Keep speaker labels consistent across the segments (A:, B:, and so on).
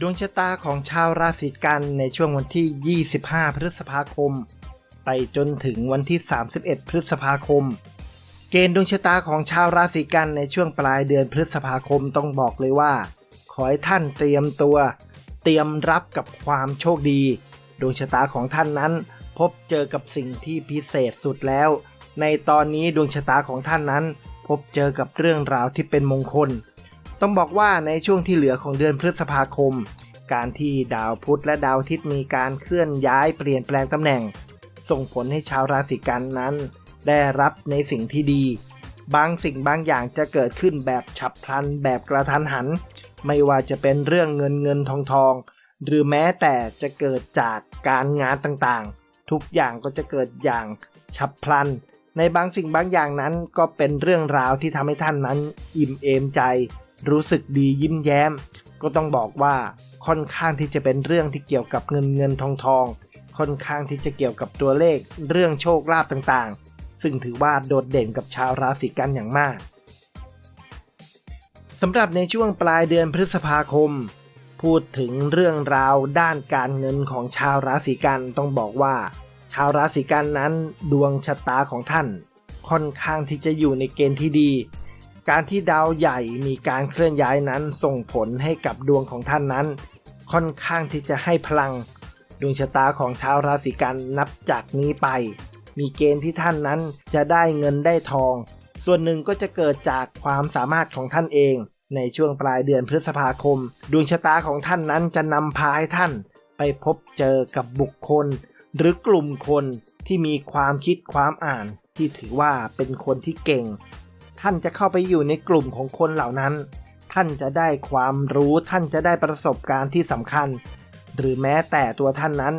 A: ดวงชะตาของชาวราศีกันในช่วงวันที่ 25 พฤษภาคม ไปจนถึงวันที่ 31 พฤษภาคม เกณฑ์ดวงชะตาของชาวราศีกันในช่วงปลายเดือนพฤษภาคมต้องบอกเลยว่า ขอให้ท่านเตรียมตัว เตรียมรับกับความโชคดี ดวงชะตาของท่านนั้น พบเจอกับสิ่งที่พิเศษสุดแล้ว ในตอนนี้ดวงชะตาของท่านนั้น พบเจอกับเรื่องราวที่เป็นมงคล ต้องบอกว่าในช่วงที่เหลือของเดือนพฤษภาคม การที่ดาวพุธและดาวอาทิตย์มีการเคลื่อนย้ายเปลี่ยนแปลงตำแหน่ง ส่งผลให้ชาวราศีกันนั้น ได้รับในสิ่งที่ดี บางสิ่งบางอย่างจะเกิดขึ้นแบบฉับพลันแบบกระทันหัน ไม่ว่าจะเป็นเรื่องเงินเงินทองทอง หรือแม้แต่จะเกิดจากการงานต่างๆ ทุกอย่างก็จะเกิดอย่างฉับพลัน ในบางสิ่งบางอย่างนั้นก็เป็นเรื่องราวที่ทำให้ท่านนั้นอิ่มเอมใจ รู้สึกดียิ้มแย้ม ก็ต้องบอกว่าค่อนข้างที่จะเป็นเรื่องที่เกี่ยวกับเงินเงินทองทอง ค่อนข้างที่จะเกี่ยวกับตัวเลขเรื่องโชคลาภต่างๆ ซึ่งถือว่าโดดเด่นกับชาวราศีกันอย่างมากสำหรับในช่วงปลายเดือนพฤษภาคม พูดถึงเรื่องราวด้านการเงินของชาวราศีกันต้องบอกว่า ชาวราศีกันนั้นดวงชะตาของท่าน ค่อนข้างที่จะอยู่ในเกณฑ์ที่ดี การที่ดาวใหญ่มีการเคลื่อนย้ายนั้นส่งผลให้กับดวงของท่านนั้น ค่อนข้างที่จะให้พลัง ดวงชะตาของชาวราศีกันนับจากนี้ไป มีเกณฑ์ที่ท่านนั้นจะได้เงินได้ทอง ส่วนหนึ่งก็จะเกิดจากความสามารถของท่านเอง ในช่วงปลายเดือนพฤษภาคม ดวงชะตาของท่านนั้นจะนำพาให้ท่าน ไปพบเจอกับบุคคล หรือกลุ่มคนที่มีความคิดความอ่านที่ถือว่าเป็นคนที่เก่ง ท่านจะเข้าไปอยู่ในกลุ่มของคนเหล่านั้น ท่านจะได้ความรู้ท่านจะได้ประสบการณ์ที่สำคัญ หรือแม้แต่ตัวท่านนั้น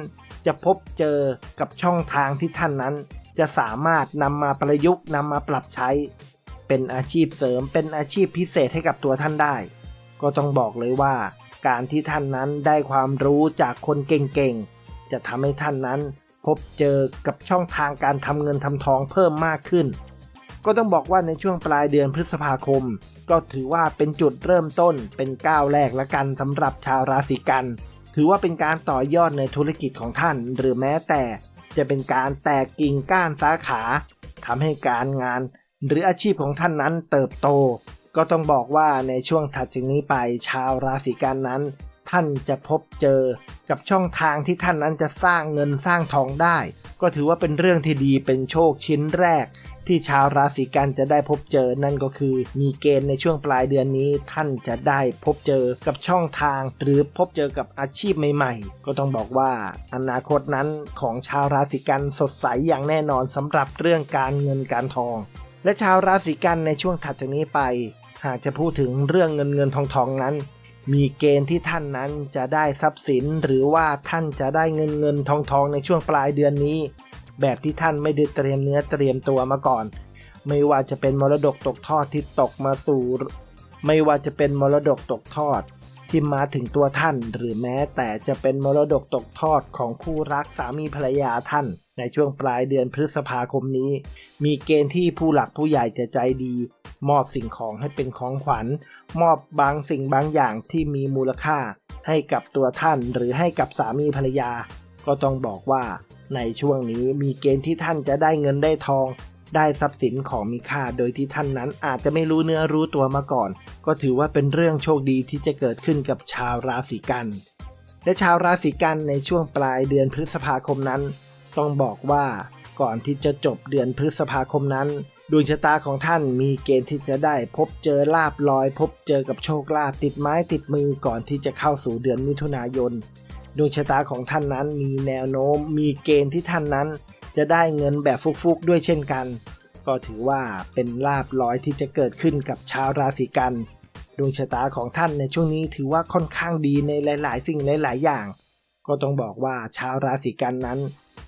A: จะพบเจอกับช่องทางที่ท่านนั้น จะสามารถนำมาประยุกต์นำมาปรับใช้ เป็นอาชีพเสริมเป็นอาชีพพิเศษให้กับตัวท่านได้ ก็ต้องบอกเลยว่า การที่ท่านนั้นได้ความรู้จากคนเก่งๆจะทำให้ท่านนั้นพบเจอกับช่องทางการทำเงินทำทองเพิ่มมากขึ้น ก็ต้องบอกว่าในช่วงปลายเดือนพฤษภาคม ก็ถือว่าเป็นจุดเริ่มต้นเป็นก้าวแรกละกันสำหรับชาวราศีกัน ถือว่าเป็นการต่อยอดในธุรกิจของท่าน หรือแม้แต่จะเป็นการแตกกิ่งก้านสาขาทำให้การงาน หรืออาชีพของท่านนั้นเติบโต ก็ต้องบอกว่าในช่วงถัดจากนี้ไปชาวราศีกันนั้น ท่านจะพบเจอกับช่องทางที่ท่านนั้นจะสร้างเงินสร้างทองได้ ก็ถือว่าเป็นเรื่องที่ดีเป็นโชคชิ้นแรก ที่ชาวราศีกันจะได้พบเจอนั่นก็คือ มีเกณฑ์ในช่วงปลายเดือนนี้ ท่านจะได้พบเจอกับช่องทาง หรือพบเจอกับอาชีพใหม่ๆ ก็ต้องบอกว่าอนาคตนั้นของชาวราศีกันสดใสอย่างแน่นอนสำหรับเรื่องการเงินการทอง และชาวราศีกันในช่วงถัดจากนี้ไป หากจะพูดถึงเรื่องเงินเงินทองทองนั้นมีเกณฑ์ที่ท่านนั้นจะได้ทรัพย์สิน หรือว่าท่านจะได้เงินเงินทองทองในช่วงปลายเดือนนี้ แบบที่ท่านไม่ได้เตรียมเนื้อเตรียมตัวมาก่อน ไม่ว่าจะเป็นมรดกตกทอดที่ตกมาสู่ ไม่ว่าจะเป็นมรดกตกทอดที่มาถึงตัวท่าน หรือแม้แต่จะเป็นมรดกตกทอดของคู่รักสามีภรรยาท่าน ในช่วงปลายเดือนพฤษภาคมนี้ มีเกณฑ์ที่ผู้หลักผู้ใหญ่จะใจดี มอบสิ่งของให้เป็นของขวัญ มอบบางสิ่งบางอย่างที่มีมูลค่าให้กับตัวท่านหรือให้กับสามีภรรยา ก็ต้องบอกว่า ในช่วงนี้มีเกณฑ์ที่ท่านจะได้เงินได้ทอง ได้ทรัพย์สินของมีค่า โดยที่ท่านนั้นอาจจะไม่รู้เนื้อรู้ตัวมาก่อน ก็ถือว่าเป็นเรื่องโชคดีที่จะเกิดขึ้นกับชาวราศีกัน และชาวราศีกันในช่วงปลายเดือนพฤษภาคมนั้น ต้องบอกว่าก่อนที่จะจบเดือนพฤษภาคมนั้นดวงชะตาของท่านมีเกณฑ์ที่จะได้พบเจอลาบลอย พบเจอกับโชคลาภติดไม้ติดมือก่อนที่จะเข้าสู่เดือนมิถุนายน ดวงชะตาของท่านนั้นมีแนวโน้ม มีเกณฑ์ที่ท่านนั้น จะได้เงินแบบฟุกๆด้วยเช่นกัน ก็ถือว่าเป็นลาบลอยที่จะเกิดขึ้นกับชาวราศีกันดวงชะตาของท่านในช่วงนี้ถือว่าค่อนข้างดีในหลาย ๆ สิ่งหลาย ๆ อย่าง ก็ต้องบอกว่าชาวราศีกันนั้น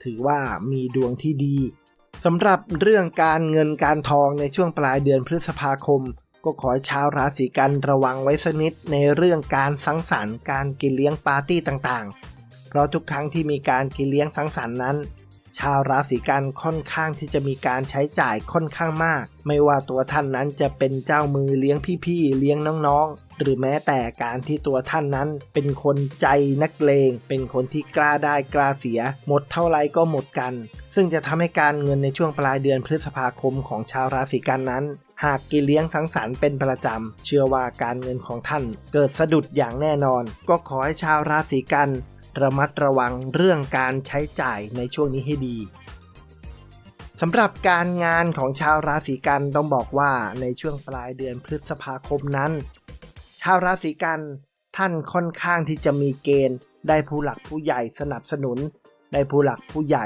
A: ถือว่ามีดวงที่ดีสำหรับเรื่องการเงินการทองในช่วงปลายเดือนพฤษภาคม ก็ขอให้ชาวราศีกันระวังไว้สักนิดในเรื่องการสังสรรค์การกินเลี้ยงปาร์ตี้ต่างๆ เพราะทุกครั้งที่มีการกินเลี้ยงสังสรรค์นั้น ชาวราศีกันค่อนข้างที่จะมีการใช้จ่ายค่อนข้างมาก ไม่ว่าตัวท่านนั้นจะเป็นเจ้ามือเลี้ยงพี่ๆเลี้ยงน้องๆ หรือแม้แต่การที่ตัวท่านนั้นเป็นคนใจนักเลง เป็นคนที่กล้าได้กล้าเสีย หมดเท่าไรก็หมดกัน ซึ่งจะทำให้การเงินในช่วงปลายเดือนพฤษภาคมของชาวราศีกันนั้น หากกินเลี้ยงสังสรรค์เป็นประจำ เชื่อว่าการเงินของท่านเกิดสะดุดอย่างแน่นอน ก็ขอให้ชาวราศีกัน ระมัดระวังเรื่องการใช้จ่ายในช่วงนี้ให้ดีสำหรับการงานของชาวราศีกันต้องบอกว่าในช่วงปลายเดือนพฤษภาคมนั้น ชาวราศีกันท่านค่อนข้างที่จะมีเกณฑ์ ได้ผู้หลักผู้ใหญ่สนับสนุน ได้ผู้หลักผู้ใหญ่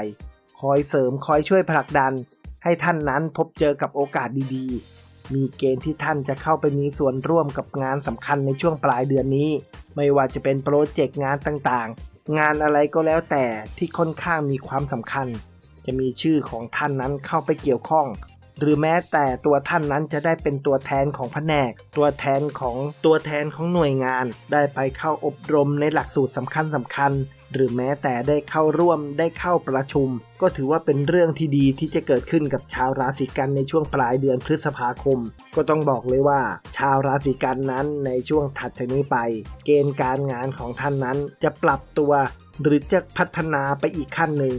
A: คอยเสริมคอยช่วยผลักดัน ให้ท่านนั้นพบเจอกับโอกาสดี มีเกณฑ์ที่ท่านจะเข้าไปมีส่วนร่วมกับงานสำคัญในช่วงปลายเดือนนี้ ไม่ว่าจะเป็นโปรเจกต์งานต่างๆ งานอะไรก็แล้วแต่ที่ค่อนข้างมีความสำคัญ จะมีชื่อของท่านนั้นเข้าไปเกี่ยวข้อง หรือแม้แต่ตัวท่านนั้นจะได้เป็นตัวแทนของแผนก ตัวแทนของตัวแทนของหน่วยงาน ได้ไปเข้าอบรมในหลักสูตรสำคัญสำคัญ หรือแม้แต่ได้เข้าร่วมได้เข้าประชุม ก็ถือว่าเป็นเรื่องที่ดีที่จะเกิดขึ้นกับชาวราศีกันในช่วงปลายเดือนพฤษภาคม ก็ต้องบอกเลยว่า ชาวราศีกันนั้นในช่วงถัดจากนี้ไป เกณฑ์การงานของท่านนั้นจะปรับตัว หรือจะพัฒนาไปอีกขั้นหนึ่ง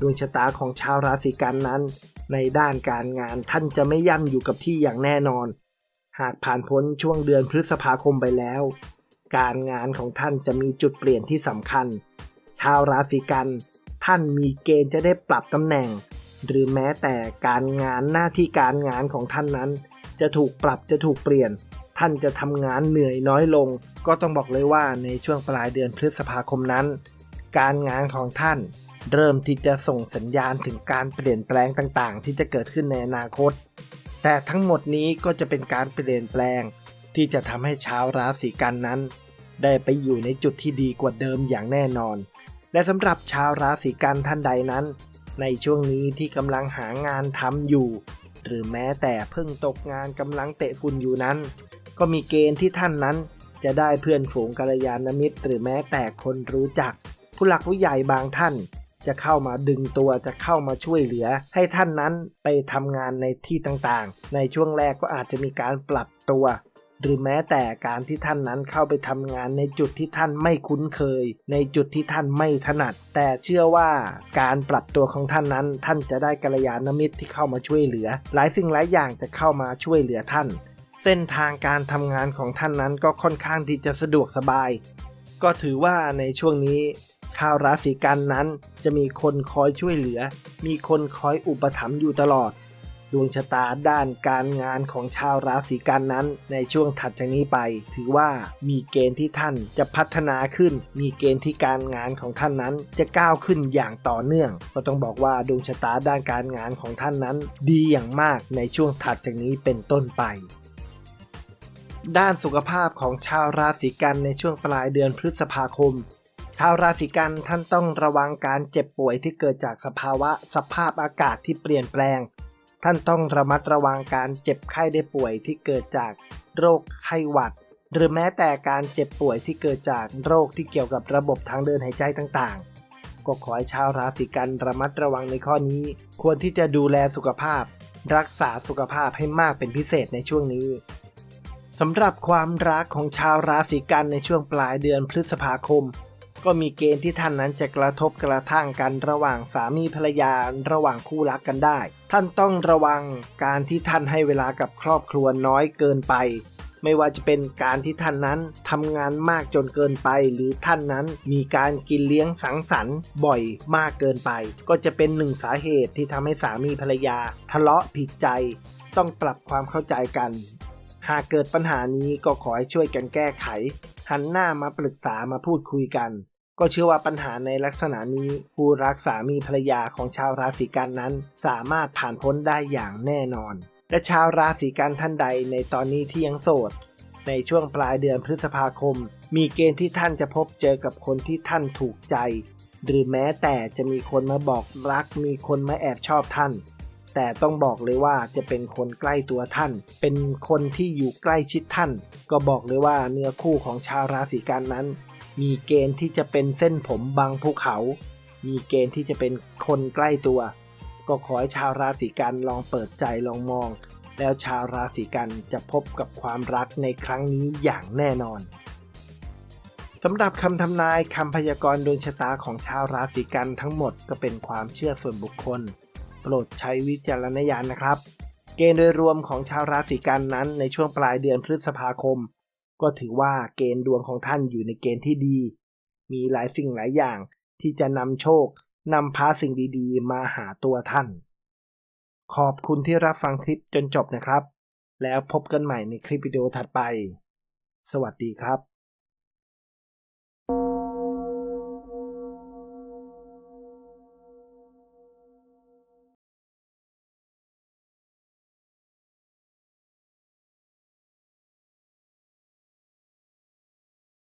A: ดวงชะตาของชาวราศีกันนั้น ในด้านการงานท่านจะไม่ย่ำอยู่กับที่อย่างแน่นอน หากผ่านพ้นช่วงเดือนพฤษภาคมไปแล้ว การงานของท่านจะมีจุดเปลี่ยนที่สำคัญ ชาวราศีกัน ท่านมีเกณฑ์จะได้ปรับตำแหน่ง หรือแม้แต่การงานหน้าที่การงานของท่านนั้น จะถูกปรับจะถูกเปลี่ยน ท่านจะทำงานเหนื่อยน้อยลง ก็ต้องบอกเลยว่าในช่วงปลายเดือนพฤษภาคมนั้น การงานของท่านเริ่มที่จะส่งสัญญาณถึงการเปลี่ยนแปลงต่างๆ ที่จะเกิดขึ้นในอนาคต แต่ทั้งหมดนี้ก็จะเป็นการเปลี่ยนแปลง ที่จะทำให้ชาวราศีกันนั้น ได้ไปอยู่ในจุดที่ดีกว่าเดิมอย่างแน่นอน และสำหรับชาวราศีกันท่านใดนั้น ในช่วงนี้ที่กำลังหางานทำอยู่ หรือแม้แต่เพิ่งตกงานกำลังเตะฝุ่นอยู่นั้น ก็มีเกณฑ์ที่ท่านนั้น จะได้เพื่อนฝูงกัลยาณมิตร หรือแม้แต่คนรู้จัก ผู้หลักผู้ใหญ่บางท่านจะเข้ามาดึงตัวจะเข้ามาช่วยเหลือ ให้ท่านนั้นไปทำงานในที่ต่างๆ ในช่วงแรกก็อาจจะมีการปรับตัว หรือแม้แต่การที่ท่านนั้นเข้าไปทำงานในจุดที่ท่านไม่คุ้นเคย ในจุดที่ท่านไม่ถนัด แต่เชื่อว่าการปรับตัวของท่านนั้น ท่านจะได้กัลยาณมิตรที่เข้ามาช่วยเหลือ หลายสิ่งหลายอย่างจะเข้ามาช่วยเหลือท่าน เส้นทางการทำงานของท่านนั้นก็ค่อนข้างที่จะสะดวกสบาย ก็ถือว่าในช่วงนี้ ชาวราศีกันนั้นจะมีคนคอยช่วยเหลือ มีคนคอยอุปถัมภ์อยู่ตลอดด วงชะตาด้านการงานของชาวราศีกันนั้น ในช่วงถัดจากนี้ไป ถือว่ามีเกณฑ์ที่ท่านจะพัฒนาขึ้น มีเกณฑ์ที่การงานของท่านนั้นจะก้าวขึ้นอย่างต่อเนื่อง ก็ต้องบอกว่าดวงชะตาด้านการงานของท่านนั้น ดีอย่างมากในช่วงถัดจากนี้เป็นต้นไปด้านสุขภาพของชาวราศีกันในช่วงปลายเดือนพฤษภาคม ชาวราศีกันท่านต้องระวังการเจ็บป่วยที่เกิดจากสภาวะสภาพอากาศที่เปลี่ยนแปลง ท่านต้องระมัดระวังการเจ็บไข้ได้ป่วยที่เกิดจากโรคไข้หวัด หรือแม้แต่การเจ็บป่วยที่เกิดจากโรคที่เกี่ยวกับระบบทางเดินหายใจต่างๆ ก็ขอให้ชาวราศีกันระมัดระวังในข้อนี้ ควรที่จะดูแลสุขภาพ รักษาสุขภาพให้มากเป็นพิเศษในช่วงนี้สำหรับความรักของชาวราศีกันในช่วงปลายเดือนพฤษภาคม ก็มีเกณฑ์ที่ท่านนั้นจะกระทบกระทั่งกันระหว่างสามีภรรยาระหว่างคู่รักกันได้ ท่านต้องระวังการที่ท่านให้เวลากับครอบครัวน้อยเกินไป ไม่ว่าจะเป็นการที่ท่านนั้นทำงานมากจนเกินไป หรือท่านนั้นมีการกินเลี้ยงสังสรรค์บ่อยมากเกินไป ก็จะเป็นหนึ่งสาเหตุที่ทำให้สามีภรรยา ทะเลาะผิดใจ ต้องปรับความเข้าใจกัน หากเกิดปัญหานี้ก็ขอให้ช่วยกันแก้ไขหันหน้ามาปรึกษามาพูดคุยกัน ก็เชื่อว่าปัญหาในลักษณะนี้ผู้รักสามีภรรยาของชาวราศีกันนั้น สามารถผ่านพ้นได้อย่างแน่นอน และชาวราศีกันท่านใดในตอนนี้ที่ยังโสด ในช่วงปลายเดือนพฤษภาคม มีเกณฑ์ที่ท่านจะพบเจอกับคนที่ท่านถูกใจ หรือแม้แต่จะมีคนมาบอกรัก มีคนมาแอบชอบท่าน แต่ต้องบอกเลยว่าจะเป็นคนใกล้ตัวท่าน เป็นคนที่อยู่ใกล้ชิดท่าน ก็บอกเลยว่าเนื้อคู่ของชาวราศีกันนั้น มีเกณฑ์ที่จะเป็นเส้นผมบางภูเขา มีเกณฑ์ที่จะเป็นคนใกล้ตัว ก็ขอให้ชาวราศีกันลองเปิดใจลองมอง แล้วชาวราศีกันจะพบกับความรักในครั้งนี้อย่างแน่นอนสำหรับคำทำนายคำพยากรณ์ดวงชะตาของชาวราศีกันทั้งหมดก็เป็นความเชื่อส่วนบุคคล โปรดใช้วิจารณญาณนะครับ เกณฑ์โดยรวมของชาวราศีกันนั้นในช่วงปลายเดือนพฤษภาคม ก็ถือว่าเกณฑ์ดวงของท่านอยู่ในเกณฑ์ที่ดี มีหลายสิ่งหลายอย่างที่จะนำโชคนำพาสิ่งดีๆ มาหาตัวท่าน ขอบคุณที่รับฟังคลิปจนจบนะครับ แล้วพบกันใหม่ในคลิปวิดีโอถัดไป สวัสดีครับ